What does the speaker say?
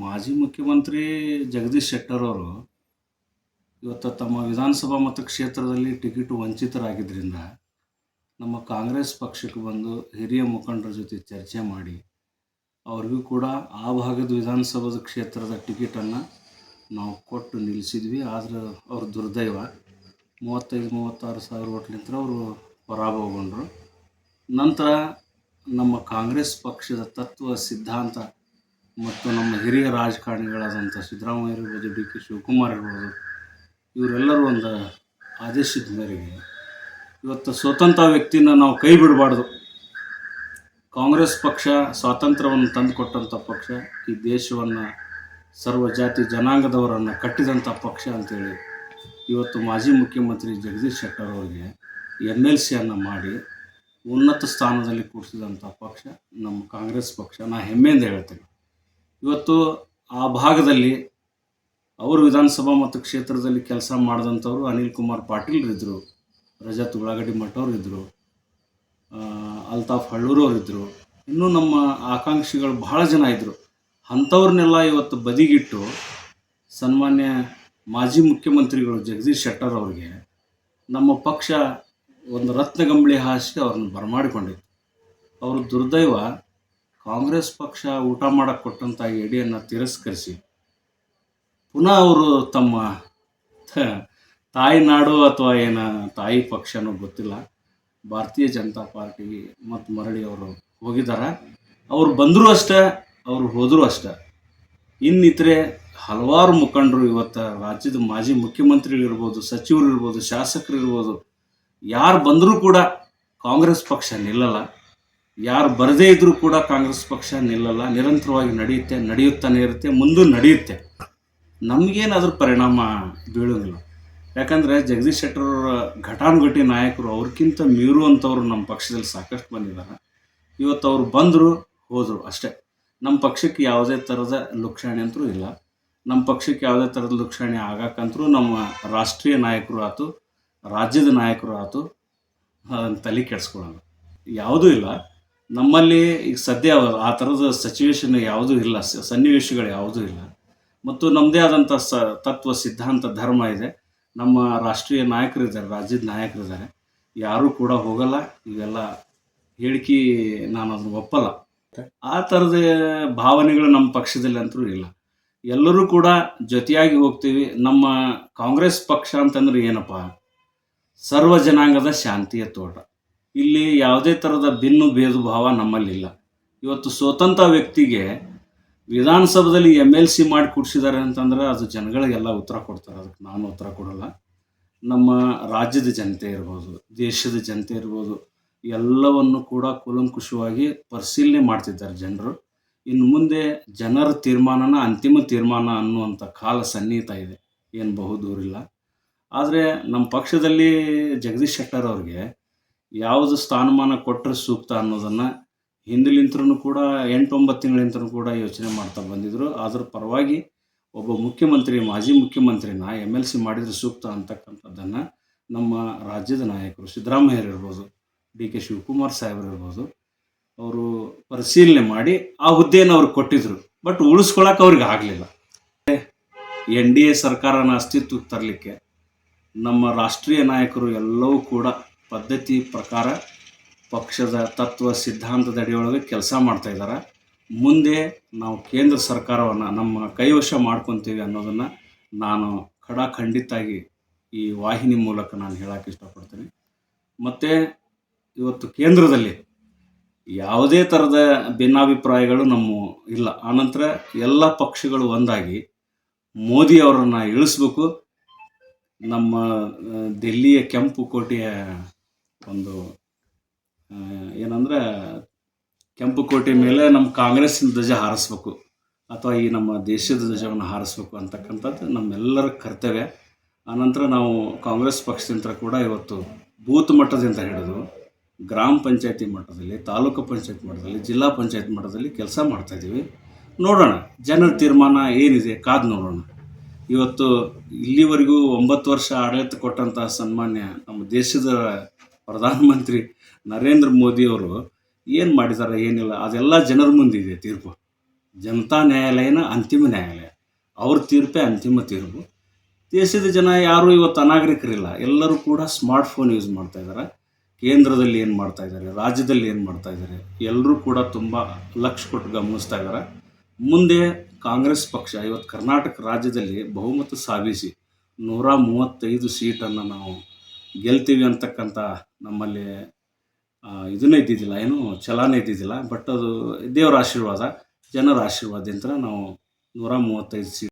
ಮಾಜಿ ಮುಖ್ಯಮಂತ್ರಿ ಜಗದೀಶ್ ಶೆಟ್ಟರ್ ಅವರು ಇವತ್ತು ತಮ್ಮ ವಿಧಾನಸಭಾ ಮತಕ್ಷೇತ್ರದಲ್ಲಿ ಟಿಕೆಟ್ ವಂಚಿತರಾಗಿದ್ದರಿಂದ ನಮ್ಮ ಕಾಂಗ್ರೆಸ್ ಪಕ್ಷಕ್ಕೆ ಬಂದು ಹಿರಿಯ ಮುಖಂಡರ ಜೊತೆ ಚರ್ಚೆ ಮಾಡಿ ಅವ್ರಿಗೂ ಕೂಡ ಆ ಭಾಗದ ವಿಧಾನಸಭಾದ ಕ್ಷೇತ್ರದ ಟಿಕೆಟನ್ನು ನಾವು ಕೊಟ್ಟು ನಿಲ್ಲಿಸಿದ್ವಿ. ಆದರೆ ಅವ್ರ ದುರ್ದೈವ ಮೂವತ್ತೈದು, ಮೂವತ್ತಾರು ಸಾವಿರ ಓಟ್ಲಿಂತ ಅವರು ಪರಾಭವಗೊಂಡರು. ನಂತರ ನಮ್ಮ ಕಾಂಗ್ರೆಸ್ ಪಕ್ಷದ ತತ್ವ, ಸಿದ್ಧಾಂತ ಮತ್ತು ನಮ್ಮ ಹಿರಿಯ ರಾಜಕಾರಣಿಗಳಾದಂಥ ಸಿದ್ದರಾಮಯ್ಯ ಇರ್ಬೋದು, ಡಿ ಕೆ ಶಿವಕುಮಾರ್ ಇರ್ಬೋದು, ಇವರೆಲ್ಲರೂ ಒಂದು ಆದೇಶದ ಮೇರೆಗೆ ಇವತ್ತು ಸ್ವತಂತ್ರ ವ್ಯಕ್ತಿನ ನಾವು ಕೈ ಬಿಡಬಾರ್ದು. ಕಾಂಗ್ರೆಸ್ ಪಕ್ಷ ಸ್ವಾತಂತ್ರ್ಯವನ್ನು ತಂದುಕೊಟ್ಟಂಥ ಪಕ್ಷ, ಈ ದೇಶವನ್ನು ಸರ್ವ ಜಾತಿ ಜನಾಂಗದವರನ್ನು ಕಟ್ಟಿದಂಥ ಪಕ್ಷ ಅಂತೇಳಿ ಇವತ್ತು ಮಾಜಿ ಮುಖ್ಯಮಂತ್ರಿ ಜಗದೀಶ್ ಶೆಟ್ಟರ್ ಅವರಿಗೆ ಎಂ ಎಲ್ ಸಿಯನ್ನು ಮಾಡಿ ಉನ್ನತ ಸ್ಥಾನದಲ್ಲಿ ಕೂರಿಸಿದಂಥ ಪಕ್ಷ ನಮ್ಮ ಕಾಂಗ್ರೆಸ್ ಪಕ್ಷ. ನಾ ಹೆಮ್ಮೆಯಿಂದ ಹೇಳ್ತೇನೆ. ಇವತ್ತು ಆ ಭಾಗದಲ್ಲಿ ಅವರು ವಿಧಾನಸಭಾ ಮತ್ತು ಕ್ಷೇತ್ರದಲ್ಲಿ ಕೆಲಸ ಮಾಡಿದಂಥವ್ರು ಅನಿಲ್ ಕುಮಾರ್ ಪಾಟೀಲ್ ಇದ್ದರು ರಜತ್ ಉಳ್ಳಾಗಡ್ಡಿ ಮಠವ್ರು ಇದ್ದರು ಅಲ್ತಾಫ್ ಹಳ್ಳೂರವ್ರು ಇದ್ದರು ಇನ್ನೂ ನಮ್ಮ ಆಕಾಂಕ್ಷಿಗಳು ಬಹಳ ಜನ ಇದ್ದರು ಅಂಥವ್ರನ್ನೆಲ್ಲ ಇವತ್ತು ಬದಿಗಿಟ್ಟು ಸನ್ಮಾನ್ಯ ಮಾಜಿ ಮುಖ್ಯಮಂತ್ರಿಗಳು ಜಗದೀಶ್ ಶೆಟ್ಟರ್ ಅವ್ರಿಗೆ ನಮ್ಮ ಪಕ್ಷ ಒಂದು ರತ್ನಗಂಬಳಿ ಹಾಸಿಗೆ ಅವ್ರನ್ನ ಬರಮಾಡಿಕೊಂಡಿತ್ತು. ಅವ್ರ ದುರ್ದೈವ ಕಾಂಗ್ರೆಸ್ ಪಕ್ಷ ಊಟ ಮಾಡಕ್ಕೆ ಕೊಟ್ಟಂಥ ಎಡೆಯನ್ನು ತಿರಸ್ಕರಿಸಿ ಪುನಃ ಅವರು ತಮ್ಮ ತಾಯಿ ನಾಡು ಅಥವಾ ಏನ ತಾಯಿ ಪಕ್ಷನೋ ಗೊತ್ತಿಲ್ಲ. ಭಾರತೀಯ ಜನತಾ ಪಾರ್ಟಿ ಮತ್ತು ಮರಳಿ ಅವರು ಹೋಗಿದ್ದಾರೆ ಅವ್ರು ಬಂದರೂ ಅಷ್ಟೇ, ಅವರು ಹೋದರೂ ಅಷ್ಟೇ. ಇನ್ನಿತರೆ ಹಲವಾರು ಮುಖಂಡರು ಇವತ್ತು ರಾಜ್ಯದ ಮಾಜಿ ಮುಖ್ಯಮಂತ್ರಿಗಳಿರ್ಬೋದು ಸಚಿವರು ಇರ್ಬೋದು, ಶಾಸಕರು ಇರ್ಬೋದು, ಯಾರು ಬಂದರೂ ಕೂಡ ಕಾಂಗ್ರೆಸ್ ಪಕ್ಷ ನಿಲ್ಲಲ್ಲ. ಯಾರು ಬರದೇ ಇದ್ದರೂ ಕೂಡ ಕಾಂಗ್ರೆಸ್ ಪಕ್ಷ ನಿಲ್ಲಲ್ಲ, ನಿರಂತರವಾಗಿ ನಡೆಯುತ್ತೆ, ನಡೆಯುತ್ತಾನೆ ಇರುತ್ತೆ, ಮುಂದೂ ನಡೆಯುತ್ತೆ. ನಮಗೇನು ಅದ್ರ ಪರಿಣಾಮ ಬೀಳೋದಿಲ್ಲ. ಯಾಕಂದರೆ ಜಗದೀಶ್ ಶೆಟ್ಟರ್ ಘಟಾನುಘಟಿ ನಾಯಕರು ಅವ್ರಿಗಿಂತ ಮೀರುವಂಥವ್ರು ನಮ್ಮ ಪಕ್ಷದಲ್ಲಿ ಸಾಕಷ್ಟು ಬಂದಿದ್ದಾರೆ. ಇವತ್ತು ಅವ್ರು ಬಂದರು, ಹೋದರು ಅಷ್ಟೇ. ನಮ್ಮ ಪಕ್ಷಕ್ಕೆ ಯಾವುದೇ ಥರದ ಲುಕ್ಷಾಣಿ ಅಂತೂ ಇಲ್ಲ. ನಮ್ಮ ಪಕ್ಷಕ್ಕೆ ಯಾವುದೇ ಥರದ ಲುಕ್ಷಾಣಿ ಆಗಕ್ಕಂತರೂ ನಮ್ಮ ರಾಷ್ಟ್ರೀಯ ನಾಯಕರು ಆಯ್ತು ರಾಜ್ಯದ ನಾಯಕರು ಆಯ್ತು ಅದನ್ನು ತಲೆ ಕೆಡಿಸ್ಕೊಳ್ಳೋಣ ಯಾವುದೂ ಇಲ್ಲ. ನಮ್ಮಲ್ಲಿ ಈಗ ಸದ್ಯ ಆ ಥರದ ಸಚುವೇಶನ್ ಯಾವುದೂ ಇಲ್ಲ ಸನ್ನಿವೇಶಗಳು ಯಾವುದೂ ಇಲ್ಲ. ಮತ್ತು ನಮ್ಮದೇ ಆದಂಥ ಸ, ತತ್ವ, ಸಿದ್ಧಾಂತ, ಧರ್ಮ ಇದೆ. ನಮ್ಮ ರಾಷ್ಟ್ರೀಯ ನಾಯಕರಿದ್ದಾರೆ, ರಾಜ್ಯದ ನಾಯಕರಿದ್ದಾರೆ. ಯಾರೂ ಕೂಡ ಹೋಗಲ್ಲ, ಇವೆಲ್ಲ ಹೇಳಿಕೆ ನಾನು ಅದನ್ನು ಒಪ್ಪಲ್ಲ. ಆ ಥರದ ಭಾವನೆಗಳು ನಮ್ಮ ಪಕ್ಷದಲ್ಲಿ ಅಂತೂ ಇಲ್ಲ. ಎಲ್ಲರೂ ಕೂಡ ಜೊತೆಯಾಗಿ ಹೋಗ್ತೀವಿ. ನಮ್ಮ ಕಾಂಗ್ರೆಸ್ ಪಕ್ಷ ಅಂತಂದ್ರೆ ಏನಪ್ಪ? ಸರ್ವ ಜನಾಂಗದ ಶಾಂತಿಯ ತೋಟ. ಇಲ್ಲಿ ಯಾವುದೇ ಥರದ ಭಿನ್ನು ಭೇದ ಭಾವ ನಮ್ಮಲ್ಲಿಲ್ಲ. ಇವತ್ತು ಸ್ವತಂತ್ರ ವ್ಯಕ್ತಿಗೆ ವಿಧಾನಸಭೆಯಲ್ಲಿ ಎಂ ಎಲ್ ಸಿ ಮಾಡಿ ಕೊಡ್ಸಿದ್ದಾರೆ ಅಂತಂದ್ರೆ ಅದು ಜನಗಳಿಗೆಲ್ಲ ಉತ್ತರ ಕೊಡ್ತಾರೆ. ಅದಕ್ಕೆ ನಾನು ಉತ್ತರ ಕೊಡಲ್ಲ. ನಮ್ಮ ರಾಜ್ಯದ ಜನತೆ ಇರ್ಬೋದು, ದೇಶದ ಜನತೆ ಇರ್ಬೋದು, ಎಲ್ಲವನ್ನು ಕೂಡ ಕೂಲಂಕುಷವಾಗಿ ಪರಿಶೀಲನೆ ಮಾಡ್ತಿದ್ದಾರೆ ಜನರು. ಇನ್ನು ಮುಂದೆ ಜನರ ತೀರ್ಮಾನನ ಅಂತಿಮ ತೀರ್ಮಾನ ಅನ್ನುವಂಥ ಕಾಲ ಸನ್ನಿಹಿತ ಇದೆ. ಏನು ಬಹುದೂರಿಲ್ಲ. ಆದರೆ ನಮ್ಮ ಪಕ್ಷದಲ್ಲಿ ಜಗದೀಶ್ ಶೆಟ್ಟರ್ ಅವ್ರಿಗೆ ಯಾವುದು ಸ್ಥಾನಮಾನ ಕೊಟ್ಟರೆ ಸೂಕ್ತ ಅನ್ನೋದನ್ನು ಹಿಂದಿಲಿಂತ್ರೂ ಕೂಡ ಎಂಟೊಂಬತ್ತು ತಿಂಗಳಿಂತರೂ ಕೂಡ ಯೋಚನೆ ಮಾಡ್ತಾ ಬಂದಿದ್ದರು ಅದರ ಪರವಾಗಿ ಒಬ್ಬ ಮುಖ್ಯಮಂತ್ರಿ, ಮಾಜಿ ಮುಖ್ಯಮಂತ್ರಿನ ಎಂ ಎಲ್ ಸಿ ಮಾಡಿದರೆ ಸೂಕ್ತ ಅಂತಕ್ಕಂಥದ್ದನ್ನು ನಮ್ಮ ರಾಜ್ಯದ ನಾಯಕರು ಸಿದ್ದರಾಮಯ್ಯರು ಇರ್ಬೋದು, ಡಿ ಕೆ ಶಿವಕುಮಾರ್ ಸಾಹೇಬರು ಇರ್ಬೋದು, ಅವರು ಪರಿಶೀಲನೆ ಮಾಡಿ ಆ ಹುದ್ದೆಯನ್ನು ಅವ್ರಿಗೆ ಕೊಟ್ಟಿದ್ರು. ಬಟ್ ಉಳಿಸ್ಕೊಳಕ್ಕೆ ಅವ್ರಿಗೆ ಆಗಲಿಲ್ಲ. ಎನ್ ಡಿ ಎ ಸರ್ಕಾರನ ಅಸ್ತಿತ್ವಕ್ಕೆ ತರಲಿಕ್ಕೆ ನಮ್ಮ ರಾಷ್ಟ್ರೀಯ ನಾಯಕರು ಎಲ್ಲವೂ ಕೂಡ ಪದ್ಧತಿ ಪ್ರಕಾರ ಪಕ್ಷದ ತತ್ವ ಸಿದ್ಧಾಂತದ ಅಡಿಯೊಳಗೆ ಕೆಲಸ ಮಾಡ್ತಾಯಿದ್ದಾರೆ ಮುಂದೆ ನಾವು ಕೇಂದ್ರ ಸರ್ಕಾರವನ್ನು ನಮ್ಮ ಕೈವಶ ಮಾಡ್ಕೊತೀವಿ ಅನ್ನೋದನ್ನು ನಾನು ಖಡಾಖಂಡಿತಾಗಿ ಈ ವಾಹಿನಿ ಮೂಲಕ ನಾನು ಹೇಳಕ್ಕೆ ಇಷ್ಟಪಡ್ತೀನಿ. ಮತ್ತು ಇವತ್ತು ಕೇಂದ್ರದಲ್ಲಿ ಯಾವುದೇ ಥರದ ಭಿನ್ನಾಭಿಪ್ರಾಯಗಳು ನಮ್ಮ ಇಲ್ಲ. ಆನಂತರ ಎಲ್ಲ ಪಕ್ಷಗಳು ಒಂದಾಗಿ ಮೋದಿ ಅವರನ್ನು ಇಳಿಸ್ಬೇಕು. ನಮ್ಮ ದೆಲ್ಲಿಯ ಕೆಂಪು ಕೋಟೆಯ ಒಂದು ಏನಂದ್ರೆ, ಕೆಂಪು ಕೋಟೆ ಮೇಲೆ ನಮ್ಮ ಕಾಂಗ್ರೆಸ್ಸಿನ ಧ್ವಜ ಹಾರಿಸ್ಬೇಕು, ಅಥವಾ ಈ ನಮ್ಮ ದೇಶದ ಧ್ವಜವನ್ನು ಹಾರಿಸ್ಬೇಕು ಅಂತಕ್ಕಂಥದ್ದು ನಮ್ಮೆಲ್ಲರ ಕರ್ತವ್ಯ. ಆನಂತರ ನಾವು ಕಾಂಗ್ರೆಸ್ ಪಕ್ಷದಿಂದ ಕೂಡ ಇವತ್ತು ಬೂತ್ ಮಟ್ಟದಿಂದ ಹಿಡಿದು ಗ್ರಾಮ ಪಂಚಾಯತಿ ಮಟ್ಟದಲ್ಲಿ, ತಾಲೂಕು ಪಂಚಾಯತ್ ಮಟ್ಟದಲ್ಲಿ, ಜಿಲ್ಲಾ ಪಂಚಾಯತ್ ಮಟ್ಟದಲ್ಲಿ ಕೆಲಸ ಮಾಡ್ತಾಯಿದ್ದೀವಿ ನೋಡೋಣ, ಜನರ ತೀರ್ಮಾನ ಏನಿದೆ ಕಾದು ನೋಡೋಣ. ಇವತ್ತು ಇಲ್ಲಿವರೆಗೂ ಒಂಬತ್ತು ವರ್ಷ ಆಡಳಿತ ಕೊಟ್ಟಂತಹ ಸನ್ಮಾನ್ಯ ನಮ್ಮ ದೇಶದ ಪ್ರಧಾನಮಂತ್ರಿ ನರೇಂದ್ರ ಮೋದಿಯವರು ಏನು ಮಾಡಿದ್ದಾರೆ ಏನಿಲ್ಲ, ಅದೆಲ್ಲ ಜನರ ಮುಂದಿದೆ ತೀರ್ಪು. ಜನತಾ ನ್ಯಾಯಾಲಯನ ಅಂತಿಮ ನ್ಯಾಯಾಲಯ. ಅವ್ರ ತೀರ್ಪೇ ಅಂತಿಮ ತೀರ್ಪು. ದೇಶದ ಜನ ಯಾರೂ ಇವತ್ತು ಅನಾಗರಿಕರಿಲ್ಲ. ಎಲ್ಲರೂ ಕೂಡ ಸ್ಮಾರ್ಟ್ಫೋನ್ ಯೂಸ್ ಮಾಡ್ತಾ ಇದ್ದಾರೆ ಕೇಂದ್ರದಲ್ಲಿ ಏನು ಮಾಡ್ತಾ ಇದ್ದಾರೆ ರಾಜ್ಯದಲ್ಲಿ ಏನು ಮಾಡ್ತಾ ಇದ್ದಾರೆ ಎಲ್ಲರೂ ಕೂಡ ತುಂಬ ಲಕ್ಷ ಕೊಟ್ಟು ಗಮನಿಸ್ತಾ ಇದ್ದಾರೆ ಮುಂದೆ ಕಾಂಗ್ರೆಸ್ ಪಕ್ಷ, ಇವತ್ತು ಕರ್ನಾಟಕ ರಾಜ್ಯದಲ್ಲಿ ಬಹುಮತ ಸಾಧಿಸಿ ನೂರ ಮೂವತ್ತೈದು ಸೀಟನ್ನು ನಾವು ಗೆಲ್ತೀವಿ ಅಂತಕ್ಕಂಥ ನಮ್ಮಲ್ಲಿ ಇದನ್ನ ಇದ್ದಿದ್ದಿಲ್ಲ, ಏನು ಛಲಾನೇ ಇದ್ದಿದ್ದಿಲ್ಲ ಬಟ್ ಅದು ದೇವರ ಆಶೀರ್ವಾದ, ಜನರ ಆಶೀರ್ವಾದದಿಂದ ನಾವು ನೂರ ಮೂವತ್ತೈದು ಸೀಟ್